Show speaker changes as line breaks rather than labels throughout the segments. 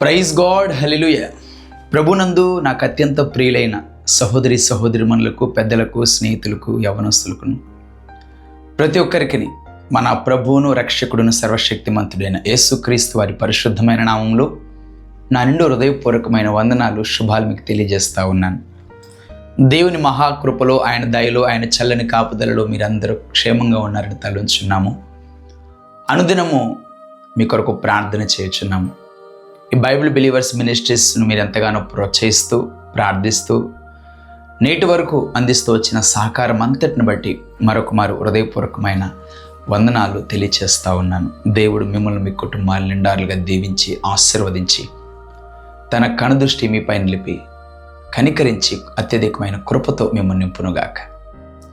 Praise God hallelujah ప్రభునందు నాకు అత్యంత ప్రియులైన సహోదరి సహోదరిమణులకు పెద్దలకు స్నేహితులకు యవనస్తులకు ప్రతి ఒక్కరికి మన ప్రభువును రక్షకుడును సర్వశక్తిమంతుడైన యేసుక్రీస్తు వారి పరిశుద్ధమైన నామంలో నా నిండు హృదయపూర్వకమైన వందనాలు శుభాలు మీకు తెలియజేస్తూ ఉన్నాను. దేవుని మహాకృపలో ఆయన దయలో ఆయన చల్లని కాపుదలలో మీరందరూ క్షేమంగా ఉన్నారని తలుచున్నాము అనుదినము మీ కొరకు ప్రార్థన చేయుచున్నాము. ఈ బైబిల్ బిలీవర్స్ మినిస్ట్రీస్ను మీరు ఎంతగానో ప్రోత్సహిస్తూ ప్రార్థిస్తూ నేటి వరకు అందిస్తూ వచ్చిన సహకారం అంతటిని బట్టి మరొక మారు హృదయపూర్వకమైన వందనాలు తెలియచేస్తూ ఉన్నాను. దేవుడు మిమ్మల్ని మీ కుటుంబాలు నిండారులుగా దీవించి ఆశీర్వదించి తన కనుదృష్టి మీపై నిలిపి కనికరించి అత్యధికమైన కృపతో మిమ్మల్ని నింపునుగాక.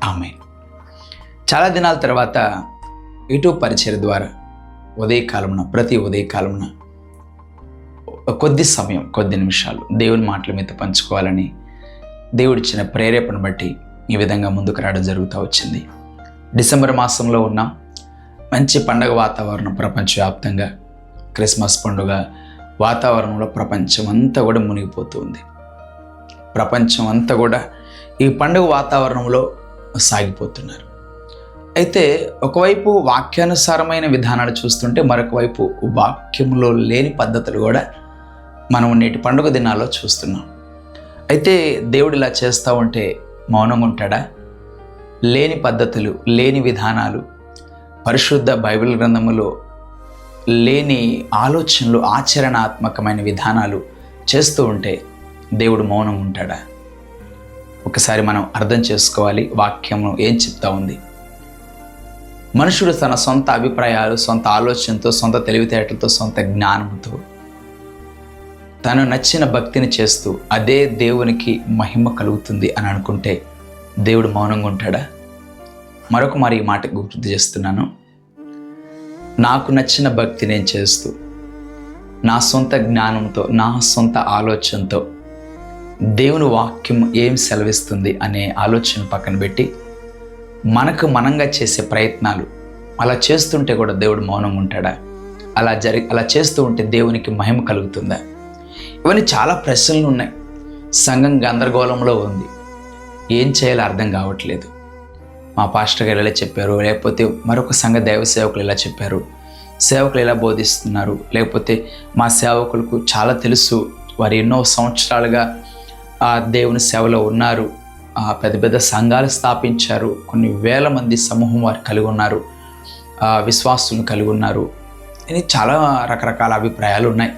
ఆమె చాలా దినాల తర్వాత యూట్యూబ్ పరిచయ ద్వారా ఉదయకాలమున ప్రతి ఉదయకాలమున కొద్ది సమయం కొద్ది నిమిషాలు దేవుని మాటల మీద పంచుకోవాలని దేవుడిచ్చిన ప్రేరేపణ బట్టి ఈ విధంగా ముందుకు రావడం జరుగుతూ వచ్చింది. డిసెంబర్ మాసంలో ఉన్న మంచి పండగ వాతావరణం ప్రపంచవ్యాప్తంగా క్రిస్మస్ పండుగ వాతావరణంలో ప్రపంచం అంతా కూడా మునిగిపోతుంది ప్రపంచం అంతా కూడా ఈ పండుగ వాతావరణంలో సాగిపోతున్నారు. అయితే ఒకవైపు వాక్యానుసారమైన విధానాలు చూస్తుంటే మరొక వైపు వాక్యంలో లేని పద్ధతులు కూడా మనం నేటి పండుగ దినాల్లో చూస్తున్నాం. అయితే దేవుడు ఇలా చేస్తూ ఉంటే మౌనంగా ఉంటాడా? లేని పద్ధతులు లేని విధానాలు పరిశుద్ధ బైబిల్ గ్రంథములో లేని ఆలోచనలు ఆచరణాత్మకమైన విధానాలు చేస్తూ ఉంటే దేవుడు మౌనం ఉంటాడా? ఒకసారి మనం అర్థం చేసుకోవాలి వాక్యము ఏం చెప్తా ఉంది. మనుషుడు తన సొంత అభిప్రాయాలు సొంత ఆలోచనతో సొంత తెలివితేటలతో సొంత జ్ఞానంతో తను నచ్చిన భక్తిని చేస్తూ అదే దేవునికి మహిమ కలుగుతుంది అని అనుకుంటే దేవుడు మౌనంగా ఉంటాడా? మరొక మరి ఈ మాట గుర్తు చేస్తున్నాను. నాకు నచ్చిన భక్తి నేను చేస్తూ నా సొంత జ్ఞానంతో నా సొంత ఆలోచనతో దేవుని వాక్యం ఏం సెలవిస్తుంది అనే ఆలోచన పక్కన పెట్టి మనకు మనంగా చేసే ప్రయత్నాలు అలా చేస్తుంటే కూడా దేవుడు మౌనంగా ఉంటాడా? అలా జరి అలా చేస్తూ ఉంటే దేవునికి మహిమ కలుగుతుందా? ఇవన్నీ చాలా ప్రశ్నలు ఉన్నాయి. సంఘం గందరగోళంలో ఉంది. ఏం చేయాలో అర్థం కావట్లేదు. మా పాస్టర్ గారు ఇలా చెప్పారు? లేకపోతే మరొక సంఘ దైవ సేవకులు ఇలా చెప్పారు? సేవకులు ఇలా బోధిస్తున్నారు? లేకపోతే మా సేవకులకు చాలా తెలుసు. వారు ఎన్నో సంవత్సరాలుగా ఆ దేవుని సేవలో ఉన్నారు. ఆ పెద్ద పెద్ద సంఘాలు స్థాపించారు. కొన్ని వేల మంది సమూహం వారు కలిగి ఉన్నారు. ఆ విశ్వాసులను కలిగి ఉన్నారు. ఇది చాలా రకరకాల అభిప్రాయాలు ఉన్నాయి.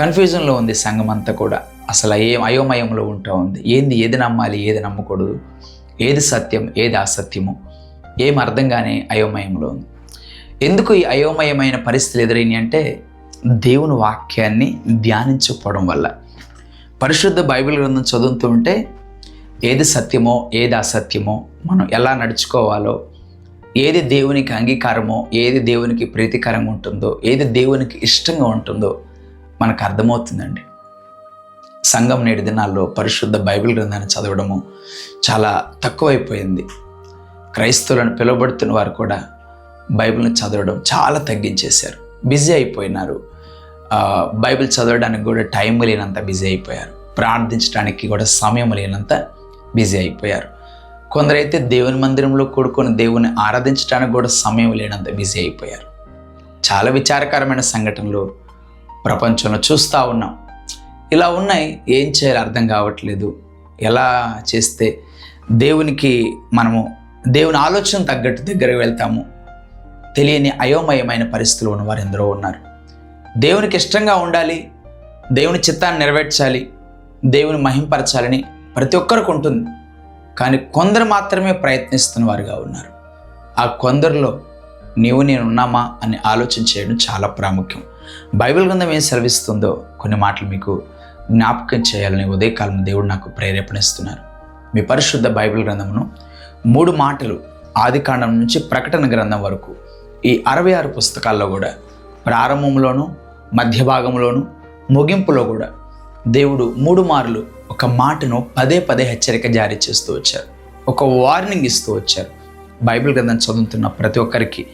కన్ఫ్యూజన్లో ఉంది సంఘం అంతా కూడా. అసలు ఏం అయోమయంలో ఉంటా ఉంది. ఏంది ఏది నమ్మాలి ఏది నమ్మకూడదు? ఏది సత్యం ఏది అసత్యము? ఏం అర్థం కానీ అయోమయంలో ఉంది. ఎందుకు ఈ అయోమయమైన పరిస్థితులు ఎదురైనాయి అంటే దేవుని వాక్యాన్ని ధ్యానించకపోవడం వల్ల. పరిశుద్ధ బైబిల్ గ్రంథం చదువుతూ ఉంటే ఏది సత్యమో ఏది అసత్యమో మనం ఎలా నడుచుకోవాలో ఏది దేవునికి అంగీకారమో ఏది దేవునికి ప్రీతికరంగా ఉంటుందో ఏది దేవునికి ఇష్టంగా ఉంటుందో మనకు అర్థమవుతుందండి. సంఘం నేటి దినాల్లో పరిశుద్ధ బైబిల్ గ్రంథాన్ని చదవడము చాలా తక్కువైపోయింది. క్రైస్తవులను పిలువబడుతున్న వారు కూడా బైబిల్ని చదవడం చాలా తగ్గించేశారు. బిజీ అయిపోయినారు. బైబిల్ చదవడానికి కూడా టైం లేనంత బిజీ అయిపోయారు. ప్రార్థించడానికి కూడా సమయం లేనంత బిజీ అయిపోయారు. కొందరైతే దేవుని మందిరంలో కూడుకొని దేవుని ఆరాధించడానికి కూడా సమయం లేనంత బిజీ అయిపోయారు. చాలా విచారకరమైన సంఘటనలు ప్రపంచంలో చూస్తూ ఉన్నాం. ఇలా ఉన్నాయి ఏం చేయాలో అర్థం కావట్లేదు. ఎలా చేస్తే దేవునికి మనము దేవుని ఆలోచన తగ్గట్టు దగ్గరకు వెళ్తాము. తెలియని అయోమయమైన పరిస్థితులు ఉన్నవారు ఎందరో ఉన్నారు. దేవునికి ఇష్టంగా ఉండాలి దేవుని చిత్తాన్ని నెరవేర్చాలి దేవుని మహింపరచాలని ప్రతి ఒక్కరికి ఉంటుంది. కానీ కొందరు మాత్రమే ప్రయత్నిస్తున్న వారుగా ఉన్నారు. ఆ కొందరిలో నీవు నేను ఉన్నామా అని ఆలోచన చేయడం చాలా ప్రాముఖ్యం. బైబిల్ గ్రంథం ఏం సెలవిస్తుందో కొన్ని మాటలు మీకు జ్ఞాపకం చేయాలని ఉదయకాలం దేవుడు నాకు ప్రేరేపణిస్తున్నారు. మీ పరిశుద్ధ బైబిల్ గ్రంథమును మూడు మాటలు ఆదికాండం నుంచి ప్రకటన గ్రంథం వరకు ఈ అరవై ఆరు పుస్తకాల్లో కూడా ప్రారంభంలోను మధ్య భాగంలోనూ ముగింపులో కూడా దేవుడు మూడు మార్లు ఒక మాటను పదే పదే హెచ్చరిక జారీ చేస్తూ వచ్చారు. ఒక వార్నింగ్ ఇస్తూ వచ్చారు. బైబిల్ గ్రంథం చదువుతున్న ప్రతి ఒక్కరికి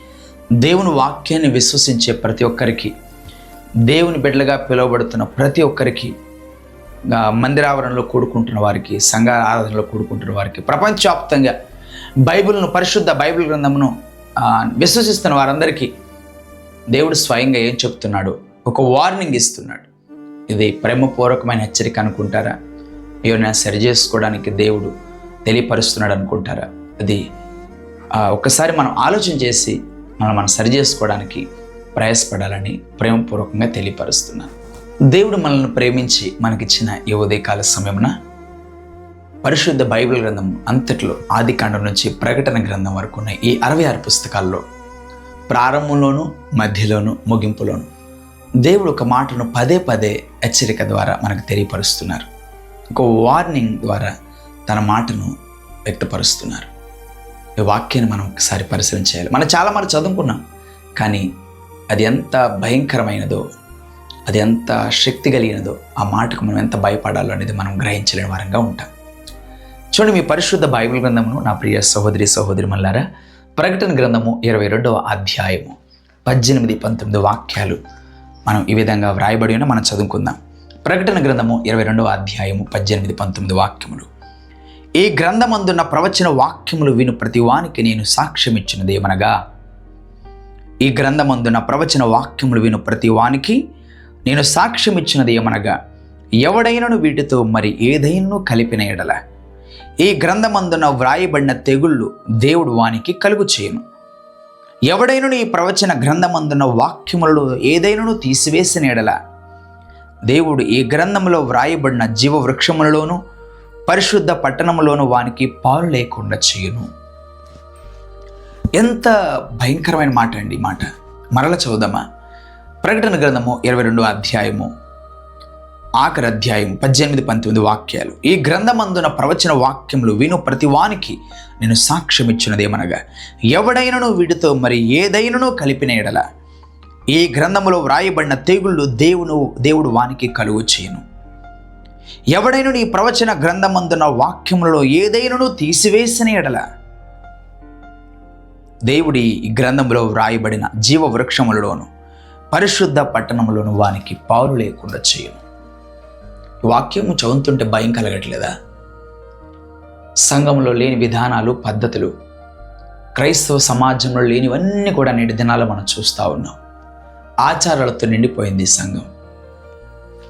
దేవుని వాక్యాన్ని విశ్వసించే ప్రతి ఒక్కరికి దేవుని బిడ్డలుగా పిలువబడుతున్న ప్రతి ఒక్కరికి మందిరావరణలో కూడుకుంటున్న వారికి సంఘ ఆరాధనలో కూడుకుంటున్న వారికి ప్రపంచవ్యాప్తంగా బైబిల్ను పరిశుద్ధ బైబిల్ గ్రంథమును విశ్వసిస్తున్న వారందరికీ దేవుడు స్వయంగా ఏం చెప్తున్నాడు? ఒక వార్నింగ్ ఇస్తున్నాడు. ఇది ప్రేమపూర్వకమైన హెచ్చరిక అనుకుంటారా? ఏమైనా సరి చేసుకోవడానికి దేవుడు తెలియపరుస్తున్నాడు అనుకుంటారా? అది ఒకసారి మనం ఆలోచన చేసి మనం మనం సరి చేసుకోవడానికి ప్రయాసపడాలని ప్రేమపూర్వకంగా తెలియపరుస్తున్నాను. దేవుడు మనల్ని ప్రేమించి మనకిచ్చిన ఈ ఉదయకాల సమయమున పరిశుద్ధ బైబిల్ గ్రంథం అంతట్లో ఆది కాండం నుంచి ప్రకటన గ్రంథం వరకు ఉన్న ఈ అరవై ఆరు పుస్తకాల్లో ప్రారంభంలోను మధ్యలోను ముగింపులోను దేవుడు ఒక మాటను పదే పదే హెచ్చరిక ద్వారా మనకు తెలియపరుస్తున్నారు. ఒక వార్నింగ్ ద్వారా తన మాటను వ్యక్తపరుస్తున్నారు. ఈ వాక్యాన్ని మనం ఒకసారి పరిశీలన చేయాలి. మనం చాలా మంది చదువుకున్నాం కానీ అది ఎంత భయంకరమైనదో అది ఎంత శక్తి కలిగినదో ఆ మాటకు మనం ఎంత భయపడాలో అనేది మనం గ్రహించలేని వారంగా ఉంటాం. చూడండి మీ పరిశుద్ధ బైబిల్ గ్రంథమును నా ప్రియ సహోదరి సహోదరి మల్లారా ప్రకటన గ్రంథము ఇరవై రెండవ అధ్యాయము పద్దెనిమిది పంతొమ్మిది వాక్యాలు మనం ఈ విధంగా వ్రాయబడి ఉన్న మనం చదువుకుందాం. ప్రకటన గ్రంథము ఇరవై రెండవ అధ్యాయము పద్దెనిమిది పంతొమ్మిది వాక్యములు. ఈ గ్రంథమందున్న ప్రవచన వాక్యములు విను ప్రతివానికి నేను సాక్ష్యం ఇచ్చినదేమనగా ఈ గ్రంథమందున ప్రవచన వాక్యములు విను ప్రతి వానికి. నేను సాక్ష్యం ఇచ్చినది ఏమనగా ఎవడైనను వీటితో మరి ఏదైనా కలిపిన ఎడల. ఈ గ్రంథమందున వ్రాయబడిన తెగుళ్ళు దేవుడు వానికి కలుగు చేయను ఎవడైనను ఈ ప్రవచన గ్రంథమందున వాక్యములలో ఏదైనను తీసివేసిన ఎడల. దేవుడు ఈ గ్రంథములో వ్రాయబడిన జీవ వృక్షములలోను పరిశుద్ధ పట్టణములోను వానికి పాలు లేకుండా చేయను. ఎంత భయంకరమైన మాట అండి ఈ మాట. మరల చదువుదామా? ప్రకటన గ్రంథము ఇరవై రెండో అధ్యాయము ఆఖరి అధ్యాయం పద్దెనిమిది పంతొమ్మిది వాక్యాలు. ఈ గ్రంథమందున ప్రవచన వాక్యములు విను ప్రతి వానికి నేను సాక్ష్యం ఇచ్చినదేమనగా ఎవడైనను వీటితో మరి ఏదైనను కలిపిన ఎడల ఈ గ్రంథములో వ్రాయబడిన తెగుళ్ళు దేవును దేవుడు వానికి కలుగు చేయను. ఎవడైనను ఈ ప్రవచన గ్రంథమందున వాక్యములలో ఏదైనను తీసివేసిన ఎడల దేవుడి ఈ గ్రంథంలో వ్రాయబడిన జీవ వృక్షములలోను పరిశుద్ధ పట్టణములోను వానికి పాలు లేకుండా చేయను. వాక్యము చదువుతుంటే భయం కలగట్లేదా? సంఘంలో లేని విధానాలు పద్ధతులు క్రైస్తవ సమాజంలో లేనివన్నీ కూడా నేటి దినాలు మనం చూస్తూ ఉన్నాం. ఆచారాలతో నిండిపోయింది సంఘం.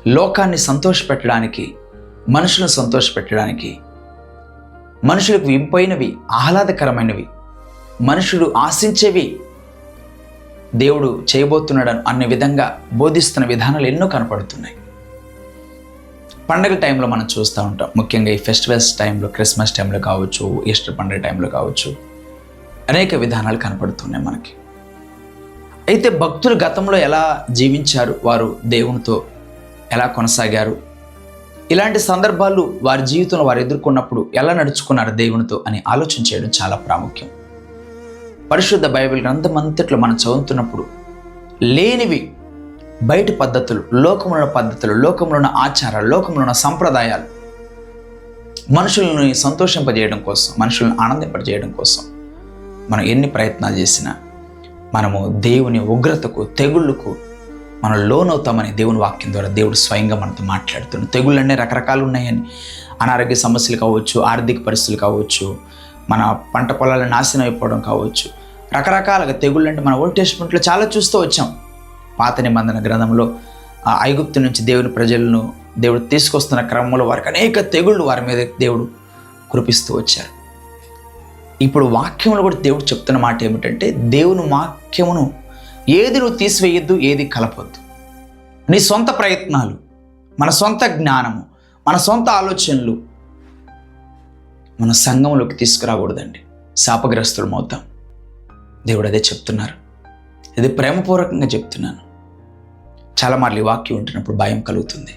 లోకాన్ని సంతోషపెట్టడానికి మనుషులను సంతోషపెట్టడానికి మనుషులకు ఇంపైనవి ఆహ్లాదకరమైనవి మనుషులు ఆశించేవి దేవుడు చేయబోతున్నాడు అన్న విధంగా బోధిస్తున్న విధానాలు ఎన్నో కనపడుతున్నాయి. పండగ టైంలో మనం చూస్తూ ఉంటాం. ముఖ్యంగా ఈ ఫెస్టివల్స్ టైంలో క్రిస్మస్ టైంలో కావచ్చు ఈస్టర్ పండగ టైంలో కావచ్చు అనేక విధానాలు కనపడుతున్నాయి మనకి. అయితే భక్తులు గతంలో ఎలా జీవించారు? వారు దేవునితో ఎలా కొనసాగారు? ఇలాంటి సందర్భాలు వారి జీవితంలో వారు ఎదుర్కొన్నప్పుడు ఎలా నడుచుకున్నారు దేవునితో అని ఆలోచన చేయడం చాలా ప్రాముఖ్యం. పరిశుద్ధ బైబిల్ గ్రంథమంతట్లో మనం చదువుతున్నప్పుడు లేనివి బయటి పద్ధతులు లోకంలో పద్ధతులు లోకంలో ఉన్న ఆచారాలు లోకంలో ఉన్న సంప్రదాయాలు మనుషులను సంతోషింపజేయడం కోసం మనుషులను ఆనందింపజేయడం కోసం మనం ఎన్ని ప్రయత్నాలు చేసినా మనము దేవుని ఉగ్రతకు తెగుళ్ళకు మనం లోనవుతామని దేవుని వాక్యం ద్వారా దేవుడు స్వయంగా మనతో మాట్లాడుతున్నాడు. తెగుళ్ళు రకరకాలు ఉన్నాయని అనారోగ్య సమస్యలు కావచ్చు ఆర్థిక పరిస్థితులు కావచ్చు మన పంట పొలాలు నాశనం అయిపోవడం కావచ్చు. రకరకాలుగా తెగుళ్ళు అంటే మన ఓల్డ్ టెస్ట్మెంట్లో చాలా చూస్తూ వచ్చాం. పాత నిబంధన గ్రంథంలో ఐగుప్తు నుంచి దేవుని ప్రజలను దేవుడు తీసుకొస్తున్న క్రమంలో వారికి అనేక తెగుళ్ళు వారి మీద దేవుడు కురిపిస్తూ వచ్చారు. ఇప్పుడు వాక్యంలో కూడా దేవుడు చెప్తున్న మాట ఏమిటంటే దేవుని వాక్యమును ఏది నువ్వు తీసివేయద్దు ఏది కలపొద్దు. నీ సొంత ప్రయత్నాలు మన సొంత జ్ఞానము మన సొంత ఆలోచనలు మన సంఘంలోకి తీసుకురాకూడదండి. శాపగ్రస్తులం అవుతాం. దేవుడు అదే చెప్తున్నారు. ఇది ప్రేమపూర్వకంగా చెప్తున్నాను. చాలా మార్లు ఈ వాక్యం ఉంటున్నప్పుడు భయం కలుగుతుంది.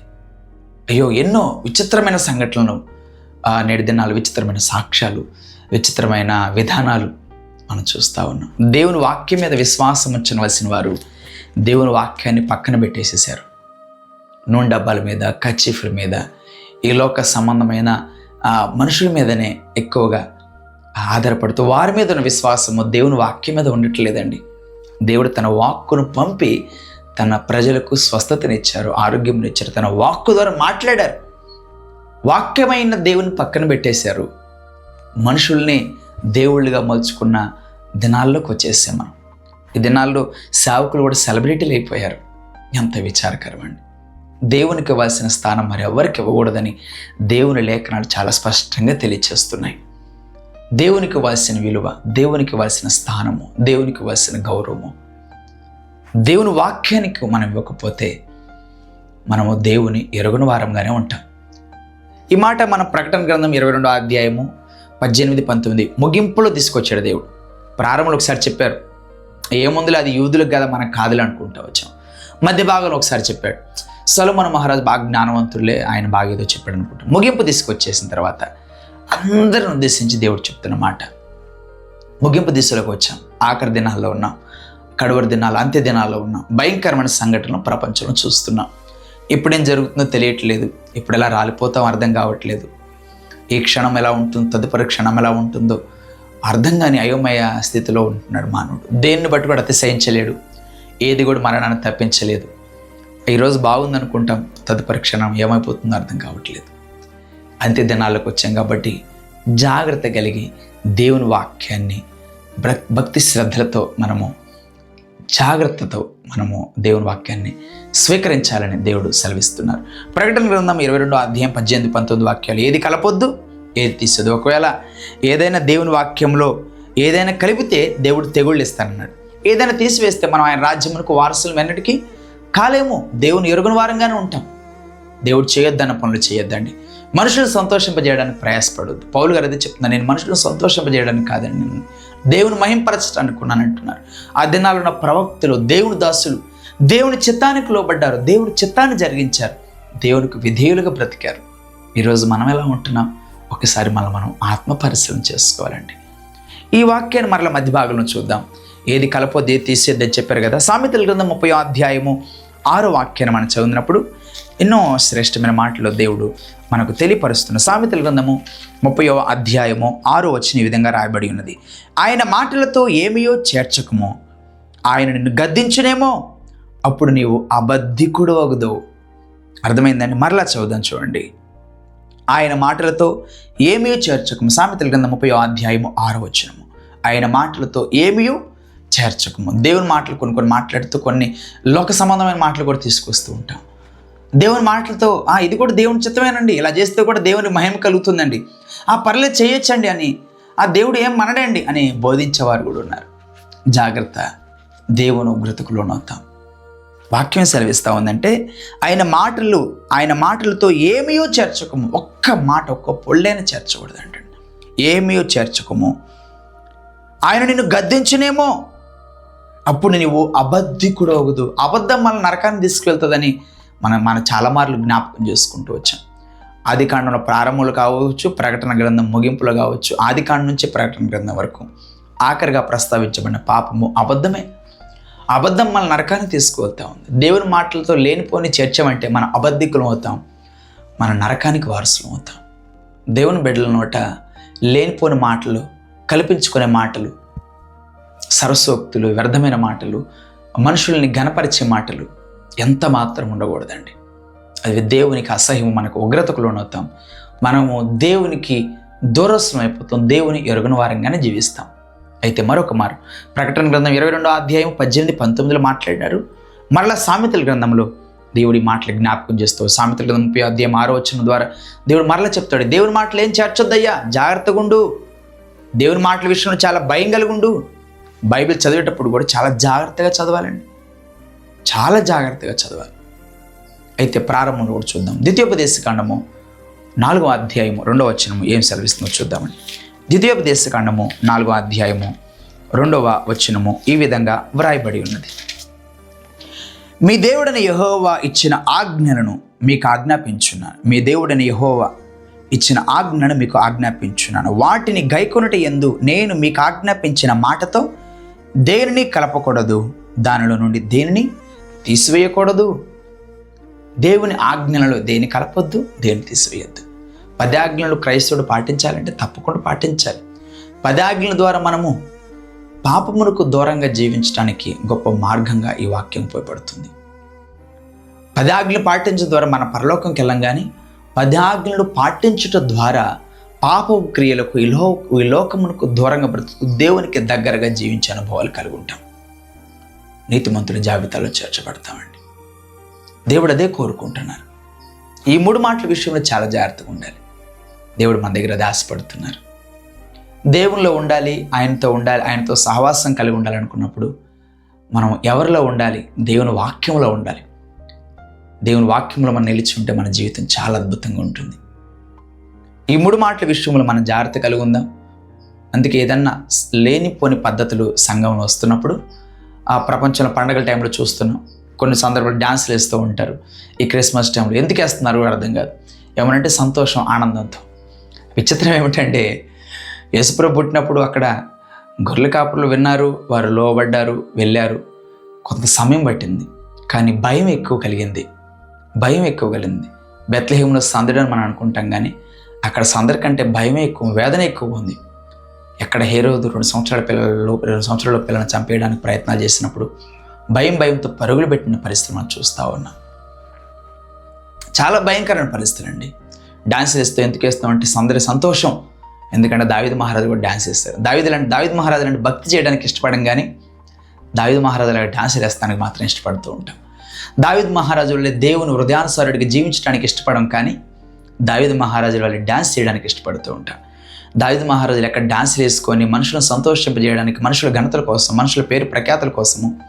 అయ్యో ఎన్నో విచిత్రమైన సంఘటనలు నేటి దినాలు విచిత్రమైన సాక్ష్యాలు విచిత్రమైన విధానాలు మనం చూస్తూ ఉన్నాం. దేవుని వాక్యం మీద విశ్వాసం ఉంచవలసిన వారు దేవుని వాక్యాన్ని పక్కన పెట్టేసేసారు నూనె డబ్బాల మీద కచ్చిఫ్ల మీద ఈ లోక సంబంధమైన మనుషుల మీదనే ఎక్కువగా ఆధారపడుతూ వారి మీద ఉన్న విశ్వాసము దేవుని వాక్యం మీద ఉండట్లేదండి. దేవుడు తన వాక్కును పంపి తన ప్రజలకు స్వస్థతనిచ్చారు ఆరోగ్యంనిచ్చారు తన వాక్కు ద్వారా మాట్లాడారు. వాక్యమైన దేవుని పక్కన పెట్టేశారు. మనుషుల్ని దేవుళ్ళుగా మలుచుకున్న దినాల్లోకి వచ్చేసాం మనం. ఈ దినాల్లో సేవకులు కూడా సెలబ్రిటీలు అయిపోయారు. ఎంత విచారకరం అండి దేవునికి ఇవ్వాల్సిన స్థానం మరి ఎవరికి ఇవ్వకూడదని దేవుని లేఖనాలు చాలా స్పష్టంగా తెలియచేస్తున్నాయి. దేవునికి ఇవ్వాల్సిన విలువ దేవునికి ఇవ్వాల్సిన స్థానము దేవునికి ఇవ్వాల్సిన గౌరవము. దేవుని వాక్యానికి మనం ఇవ్వకపోతే మనము దేవుని ఎరుగుని వారంగానే ఉంటాం. ఈ మాట మన ప్రకటన గ్రంథం ఇరవై రెండో అధ్యాయము పద్దెనిమిది పంతొమ్మిది ముగింపులో తీసుకొచ్చాడు దేవుడు. ప్రారంభంలో ఒకసారి చెప్పారు ఏముందులో అది యూదులకు కదా మనం కాదులు అనుకుంటా వచ్చాం. మధ్య భాగంలో ఒకసారి చెప్పాడు సొలమన మహారాజు బాగా జ్ఞానవంతులే ఆయన బాగా ఏదో చెప్పాడు అనుకుంటా. ముగింపు తీసుకొచ్చేసిన తర్వాత అందరిని ఉద్దేశించి దేవుడు చెప్తున్న మాట. ముగింపు దిశలోకి వచ్చాం. ఆఖరి దినాల్లో ఉన్నాం. కడవరి దినాలు అంత్య దినాల్లో ఉన్నాం. భయంకరమైన సంఘటనలు ప్రపంచంలో చూస్తున్నాం. ఇప్పుడేం జరుగుతుందో తెలియట్లేదు. ఇప్పుడు ఎలా రాలిపోతాం అర్థం కావట్లేదు. ఈ క్షణం ఎలా ఉంటుందో తదుపరి క్షణం ఎలా ఉంటుందో అర్థం కాని అయోమయ స్థితిలో ఉంటున్నాడు మానవుడు. దేన్ని బట్టి కూడా అతిశయించలేడు. ఏది కూడా మరణాన్ని తప్పించలేదు. ఈరోజు బాగుందనుకుంటాం. తదుపరి క్షణం ఏమైపోతుందో అర్థం కావట్లేదు. అంత్య దినాలకు వచ్చాం కాబట్టి జాగ్రత్త కలిగి దేవుని వాక్యాన్ని భక్తి శ్రద్ధలతో మనము జాగ్రత్తతో మనము దేవుని వాక్యాన్ని స్వీకరించాలని దేవుడు సెలవిస్తున్నారు. ప్రకటన గ్రంథం ఇరవై రెండో అధ్యాయం పద్దెనిమిది పంతొమ్మిది వాక్యాలు ఏది కలపొద్దు ఏది తీసేది. ఒకవేళ ఏదైనా దేవుని వాక్యంలో ఏదైనా కలిపితే దేవుడు తెగుళ్ళు ఇస్తానన్నాడు. ఏదైనా తీసివేస్తే మనం ఆయన రాజ్యములకు వారసులు వెన్నటికీ కాలేము దేవుని ఎరుగుని వారంగానే ఉంటాం. దేవుడు చేయొద్దన్న పనులు చేయొద్దండి. మనుషులు సంతోషింపజేయడానికి ప్రయాసపడొద్దు. పౌలు గారు అదే చెప్తున్నారు నేను మనుషులను సంతోషింపజేయడానికి కాదండి నేను దేవుని మహింపరచడానికి అంటున్నారు. ఆ దినాలు ఉన్న ప్రవక్తులు దేవుని దాసులు దేవుని చిత్తానికి లోబడ్డారు దేవుని చిత్తాన్ని జరిగించారు దేవునికి విధేయులుగా బ్రతికారు. ఈరోజు మనం ఎలా ఉంటున్నాం? ఒకసారి మనం మనం ఆత్మ పరిశీలన చేసుకోవాలండి. ఈ వాక్యాన్ని మరల మధ్య భాగంలో చూద్దాం. ఏది కలపొద్దు తీసేది అని చెప్పారు కదా సామెతల గ్రంథం ముప్పై అధ్యాయము ఆరో వాక్యాన్ని మనం చదివినప్పుడు ఎన్నో శ్రేష్టమైన మాటలు దేవుడు మనకు తెలియపరుస్తున్న సామెతల గ్రంథము ముప్పయో అధ్యాయము ఆరో వచ్చిన ఈ విధంగా రాయబడి ఉన్నది. ఆయన మాటలతో ఏమియో చేర్చకము. ఆయన నిన్ను గద్దించునేమో అప్పుడు నీవు అబద్ధికుడు అగుదవు అర్థమైందండి? మరలా చదువుదాం చూడండి. ఆయన మాటలతో ఏమీ చేర్చకము సామెతల గ్రంథం ముప్పై అధ్యాయము ఆరో వచనము ఆయన మాటలతో ఏమీ చేర్చకము. దేవుని మాటలు కొన్ని కొన్ని మాట్లాడుతూ కొన్ని లోక సంబంధమైన మాటలు కూడా తీసుకొస్తూ ఉంటాం. దేవుని మాటలతో "ఆ, ఇది కూడా దేవుని చిత్తమేనండి. ఇలా చేస్తే కూడా దేవుని మహిమ కలుగుతుందండి. ఆ పర్లేదు చేయొచ్చండి అని ఆ దేవుడు ఏం మనడండి అని బోధించేవారు కూడా ఉన్నారు. జాగ్రత్త. దేవుని ఉగ్రతకు లోనవుతాం. వాక్యం సెలవిస్తూ ఉందంటే ఆయన మాటలు ఆయన మాటలతో ఏమీయో చేర్చకము. ఒక్క మాట ఒక్క పొళ్ళైనా చేర్చకూడదు అంటే ఏమీయో చేర్చకము. ఆయన నిన్ను గద్దించునేమో. అప్పుడు నీవు అబద్ధికుడు అవ్వదు అబద్ధం మన నరకాన్ని తీసుకువెళ్తుందని మనం మనం చాలా మార్లు జ్ఞాపకం చేసుకుంటూ వచ్చాం. ఆది కాండంలో ప్రారంభంలో కావచ్చు ప్రకటన గ్రంథం ముగింపులో కావచ్చు ఆది కాండం నుంచి ప్రకటన గ్రంథం వరకు ఆఖరిగా ప్రస్తావించబడిన పాపము అబద్ధమే. అబద్ధం మన నరకాన్ని తీసుకువెళ్తా ఉంది. దేవుని మాటలతో లేనిపోని చేర్చమంటే మనం అబద్ధికులం అవుతాం. మన నరకానికి వారసులం అవుతాం. దేవుని బిడ్డల నోట లేనిపోని మాటలు కల్పించుకునే మాటలు సరస్వక్తులు వ్యర్థమైన మాటలు మనుషుల్ని గనపరిచే మాటలు ఎంత మాత్రం ఉండకూడదండి. అది దేవునికి అసహ్యం మనకు ఉగ్రతకు లోనవుతాం. మనము దేవునికి దూరస్వం అయిపోతాం దేవుని ఎరుగని వారంగానే జీవిస్తాం. అయితే మరొక మారు ప్రకటన గ్రంథం ఇరవై రెండో అధ్యాయం పద్దెనిమిది పంతొమ్మిదిలో మాట్లాడినారు మరలా సామెతల గ్రంథంలో దేవుడి మాటలు జ్ఞాపకం చేస్తూ సామెతల గ్రంథం అధ్యాయం ఆరో వచ్చిన ద్వారా దేవుడు మరలా చెప్తాడు దేవుడి మాటలు ఏం చేర్చొద్దయ్యా? జాగ్రత్తగా ఉండు దేవుని మాటల విషయంలో చాలా భయం కలుగుండు. బైబిల్ చదివేటప్పుడు కూడా చాలా జాగ్రత్తగా చదవాలండి. చాలా జాగ్రత్తగా చదవాలి. అయితే ప్రారంభంలో కూడా చూద్దాం. ద్వితీయోపదేశకాండము నాలుగో అధ్యాయము రెండవ వచనము ఏం సెలవిస్తుందో చూద్దామండి. ద్వితీయోపదేశకాండము నాలుగో అధ్యాయము రెండవ వచనము ఈ విధంగా వ్రాయబడి ఉన్నది. మీ దేవుడని యహోవా ఇచ్చిన ఆజ్ఞలను మీకు ఆజ్ఞాపించున్నాను. మీ దేవుడని యహోవా ఇచ్చిన ఆజ్ఞను మీకు ఆజ్ఞాపించున్నాను. వాటిని గైకొనుట ఎందు నేను మీకు ఆజ్ఞాపించిన మాటతో దేనిని కలపకూడదు? దానిలో నుండి దేనిని తీసివేయకూడదు? దేవుని ఆజ్ఞలలో దేని కలపొద్దు? దేని తీసివేయద్దు? పదాజ్ఞలు క్రైస్తవుడు పాటించాలంటే తప్పకుండా పాటించాలి. పదాజ్ఞల ద్వారా మనము పాపమునకు దూరంగా జీవించడానికి గొప్ప మార్గంగా ఈ వాక్యం ఉపయోగపడుతుంది. పదాజ్ఞలు పాటించడం ద్వారా మన పరలోకంకి వెళ్ళం కానీ పాటించుట ద్వారా పాప క్రియలకు ఇలో లో ఈ లోకమునకు దూరంగా బ్రతుకు దేవునికి దగ్గరగా జీవించే అనుభవాలు కలిగి ఉంటాం. నీతిమంతుల జాబితాలో చేర్చబడతామండి. దేవుడు అదే కోరుకుంటున్నారు. ఈ మూడు మాటల విషయంలో చాలా జాగ్రత్తగా ఉండాలి. దేవుడు మన దగ్గర అది ఆశపడుతున్నారు దేవునిలో ఉండాలి ఆయనతో ఉండాలి ఆయనతో సహవాసం కలిగి ఉండాలనుకున్నప్పుడు మనం ఎవరిలో ఉండాలి? దేవుని వాక్యంలో ఉండాలి. దేవుని వాక్యంలో మనం నిలిచి ఉంటే మన జీవితం చాలా అద్భుతంగా ఉంటుంది. ఈ మూడు మాటల విషయంలో మనం జాగ్రత్త కలిగి ఉందాం. అందుకే ఏదన్నా లేనిపోని పద్ధతులు సంఘంలో వస్తున్నప్పుడు ఆ ప్రపంచంలో పండగల టైంలో చూస్తున్నాం. కొన్ని సందర్భాలు డ్యాన్సులు వేస్తూ ఉంటారు. ఈ క్రిస్మస్ టైంలో ఎందుకు వేస్తున్నారు అర్థం కాదు. ఏమనంటే సంతోషం ఆనందంతో. విచిత్రం ఏమిటంటే యేసుప్రభు పుట్టినప్పుడు అక్కడ గొర్రెల కాపులు విన్నారు వారు లోబడ్డారు వెళ్ళారు. కొంత సమయం పట్టింది. కానీ భయం ఎక్కువ కలిగింది. భయం ఎక్కువ కలిగింది. బెత్లహేములో సందడి అని మనం అనుకుంటాం కానీ అక్కడ సందడి కంటే భయమే ఎక్కువ వేదన ఎక్కువ ఉంది. ఎక్కడ హేరోదు రెండు సంవత్సరాల పిల్లలు రెండు సంవత్సరాల పిల్లలను చంపేయడానికి ప్రయత్నాలు చేసినప్పుడు భయం భయంతో పరుగులు పెట్టిన పరిస్థితి మనం చూస్తూ ఉన్నాం. చాలా భయంకరమైన పరిస్థితులు అండి. డాన్స్ వేస్తూ ఎందుకు వేస్తాం అంటే సందడి సంతోషం. ఎందుకంటే దావిద మహారాజు కూడా డాన్స్ వేస్తారు. దావిద దావిద మహారాజు భక్తి చేయడానికి ఇష్టపడం కానీ దావిద మహారాజు లాగా డాన్స్ వేస్తానికి మాత్రం ఇష్టపడుతూ ఉంటాం. దావిద్ మహారాజు వల్ల దేవుని హృదయానుసారుడికి జీవించడానికి ఇష్టపడడం కానీ దావిద మహారాజు వల్ల డ్యాన్స్ చేయడానికి ఇష్టపడుతూ ఉంటాను దావిద్ మహారాజులు ఎక్కడ డ్యాన్స్ వేసుకొని మనుషులను సంతోషింపజేయడానికి మనుషుల ఘనతల కోసం మనుషుల పేరు ప్రఖ్యాతుల కోసము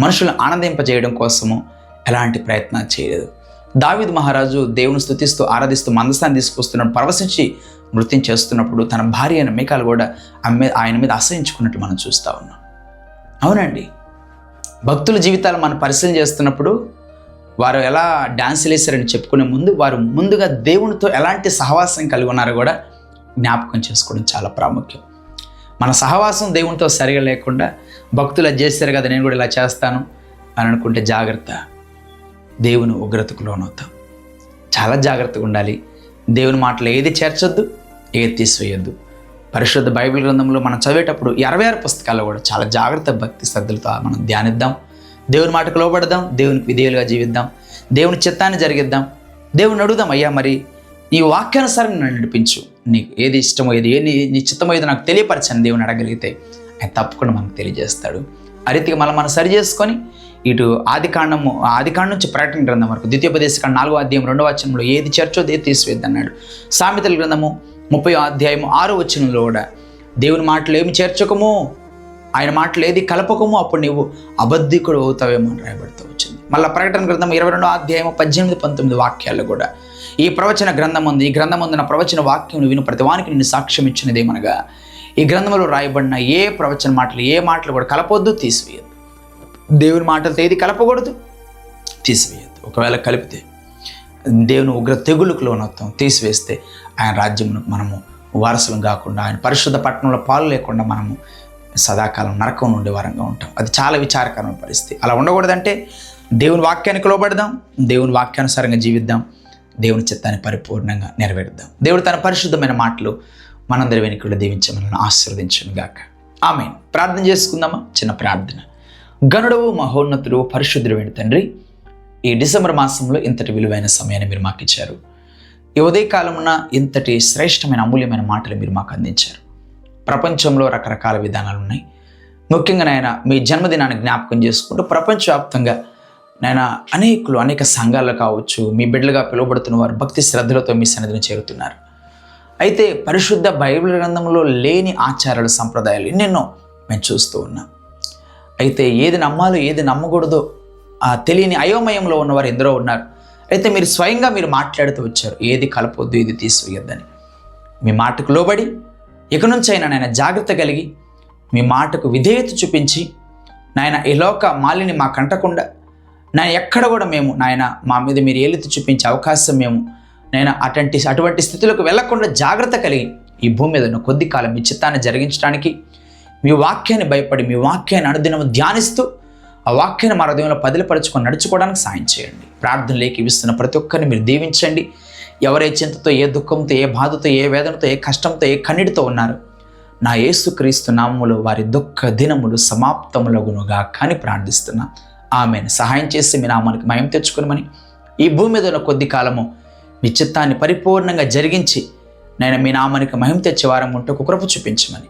మనుషులను ఆనందింపజేయడం కోసము ఎలాంటి ప్రయత్నం చేయలేదు. దావిద్ మహారాజు దేవుని స్థుతిస్తూ ఆరాధిస్తూ మందస్థాన్ని తీసుకొస్తున్నాడు పరవశించి నృత్యం చేస్తున్నప్పుడు తన భార్య అయిన మేకాలు కూడా ఆమె ఆయన మీద ఆశ్రయించుకున్నట్టు మనం చూస్తూ ఉన్నాం. అవునండి. భక్తుల జీవితాలు మనం పరిశీలన చేస్తున్నప్పుడు వారు ఎలా డాన్సులు వేశారని చెప్పుకునే ముందు వారు ముందుగా దేవునితో ఎలాంటి సహవాసం కలిగి ఉన్నారో కూడా జ్ఞాపకం చేసుకోవడం చాలా ప్రాముఖ్యం. మన సహవాసం దేవునితో సరిగా లేకుండా భక్తులు అది చేశారు కదా నేను కూడా ఇలా చేస్తాను అని అనుకుంటే జాగ్రత్త. దేవుని ఉగ్రతకు లోనవుతాం. చాలా జాగ్రత్తగా ఉండాలి. దేవుని మాటలు ఏది చేర్చొద్దు ఏది తీసివేయొద్దు. పరిశుద్ధ బైబిల్ గ్రంథంలో మనం చదివేటప్పుడు ఇరవై ఆరు పుస్తకాల్లో కూడా చాలా జాగ్రత్త భక్తి శ్రద్ధలతో మనం ధ్యానిద్దాం. దేవుని మాటకు లోబడదాం దేవునికి విధేయులుగా జీవిద్దాం దేవుని చిత్తాన్ని జరిగిద్దాం. దేవుని అడుగుదాం అయ్యా మరి నీ వాక్యానుసారం నన్ను నడిపించు. నీకు ఏది ఇష్టమో ఏది ఏ నీ చిత్తమో ఏదో నాకు తెలియపరచని దేవుని అడగలిగితే ఆయన తప్పకుండా మనకు తెలియజేస్తాడు. ఆ రీతిగా మళ్ళీ మనం సరి చేసుకొని ఇటు ఆది కాండము ఆది నుంచి ప్రకటన గ్రంథం వరకు ద్వితీయోపదేశ కాండం నాలుగో అధ్యాయం రెండవ వచనంలో ఏది చర్చో ఏది తీసివేద్దన్నాడు సామెతల గ్రంథము ముప్పై అధ్యాయము ఆరో వచనంలో కూడా దేవుని మాటలు ఏమి చేర్చకము? ఆయన మాటలు ఏది కలపకము? అప్పుడు నీవు అబద్ధికుడు అవుతావేమో అని రాయబడుతూ వచ్చింది. మళ్ళీ ప్రకటన గ్రంథం ఇరవై రెండో అధ్యాయం పద్దెనిమిది పంతొమ్మిది వాక్యాలు కూడా ఈ ప్రవచన గ్రంథం ఉంది ఈ గ్రంథం ఉంది నా ప్రవచన వాక్యం విను ప్రతివానికి నేను సాక్ష్యం ఇచ్చినదేమనగా ఈ గ్రంథంలో రాయబడిన ఏ ప్రవచన మాటలు ఏ మాటలు కూడా కలపొద్దు తీసివేయద్దు. దేవుని మాటలతో ఏది కలపకూడదు? తీసివేయద్దు. ఒకవేళ కలిపితే దేవుని ఉగ్ర తెగులకు లోనవుతాం. తీసివేస్తే ఆయన రాజ్యమును మనము వారసులం కాకుండా ఆయన పరిశుద్ధ పట్టణంలో పాలు లేకుండా మనము సదాకాలం నరకం నుండి వారంగా ఉంటాం. అది చాలా విచారకరమైన పరిస్థితి. అలా ఉండకూడదంటే దేవుని వాక్యానికి లోబడదాం దేవుని వాక్యానుసారంగా జీవిద్దాం దేవుని చిత్తాన్ని పరిపూర్ణంగా నెరవేరుద్దాం. దేవుడు తన పరిశుద్ధమైన మాటలు మనందరి వెనుకలు దీవించమని ఆశీర్వదించను గాక. ఆమె ప్రార్థన చేసుకుందామా? చిన్న ప్రార్థన. గనుడవు మహోన్నతుడు పరిశుద్ధుడు తండ్రి ఈ డిసెంబర్ మాసంలో ఇంతటి విలువైన సమయాన్ని మీరు మాకు ఇచ్చారు. ఈ ఉదయకాలమున ఇంతటి శ్రేష్టమైన అమూల్యమైన మాటలు మీరు మాకు అందించారు. ప్రపంచంలో రకరకాల విధానాలు ఉన్నాయి. ముఖ్యంగా నాయన మీ జన్మదినాన్ని జ్ఞాపకం చేసుకుంటూ ప్రపంచవ్యాప్తంగా నాయన అనేకులు అనేక సంఘాలు కావచ్చు మీ బిడ్డలుగా పిలువబడుతున్న వారు భక్తి శ్రద్ధలతో మీ సన్నిధిని చేరుతున్నారు. అయితే పరిశుద్ధ బైబిల్ గ్రంథంలో లేని ఆచారాలు సంప్రదాయాలు ఎన్నెన్నో మేము చూస్తూ ఉన్నాం. అయితే ఏది నమ్మాలో ఏది నమ్మకూడదో తెలియని అయోమయంలో ఉన్నవారు ఎందరో ఉన్నారు. అయితే మీరు స్వయంగా మీరు మాట్లాడుతూ వచ్చారు. ఏది కలపొద్దు ఇది తీసివేయొద్దని. మీ మాటకు లోబడి ఇక నుంచైనా అయినా నాయన జాగ్రత్త కలిగి మీ మాటకు విధేయత చూపించి నాయన ఈ లోక మాలిని మా కంటకుండా నాయన ఎక్కడ కూడా మేము నాయన మా మీద మీరు ఏలెత్తి చూపించే అవకాశం మేము నేను అటువంటి అటువంటి స్థితిలోకి వెళ్ళకుండా జాగ్రత్త కలిగి ఈ భూమి మీద కొద్ది కాలం మీ చిత్తాన్ని జరిగించడానికి మీ వాక్యాన్ని భయపడి మీ వాక్యాన్ని అనుదినము ధ్యానిస్తూ ఆ వాక్యాన్ని మా హృదయంలో పదిలపరుచుకొని నడుచుకోవడానికి సాయం చేయండి. ప్రార్థన లేకివిస్తున్న ప్రతి ఒక్కరిని మీరు దీవించండి. ఎవరే చింతతో ఏ దుఃఖంతో ఏ బాధతో ఏ వేదనతో ఏ కష్టంతో ఏ కన్నీటితో ఉన్నారు నా యేసుక్రీస్తు నామములు వారి దుఃఖ దినములు సమాప్తములగునుగా కానీ ప్రార్థిస్తున్నా. ఆమెను. సహాయం చేసి మీ నామానికి మయం తెచ్చుకునమని ఈ భూమి మీద ఉన్న కొద్ది కాలము మీ చిత్తాన్ని పరిపూర్ణంగా జరిగించి నేను మీ నామానికి మహిమ తెచ్చే వారం ఉంటూ ఒక కృప చూపించమని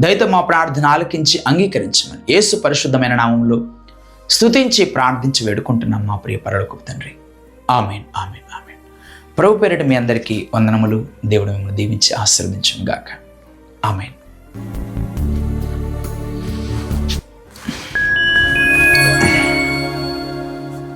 దయతో మా ప్రార్థన ఆలకించి అంగీకరించమని యేసు పరిశుద్ధమైన నామంలో స్తుతించి ప్రార్థించి వేడుకుంటున్నాం మా ప్రియ పరలోక తండ్రి. Amen amen amen. ప్రభు పేరిట మీ అందరికీ వందనములు. దేవుడు మిమ్మల్ని దీవించి ఆశీర్వదించను గాక ఆమెన్.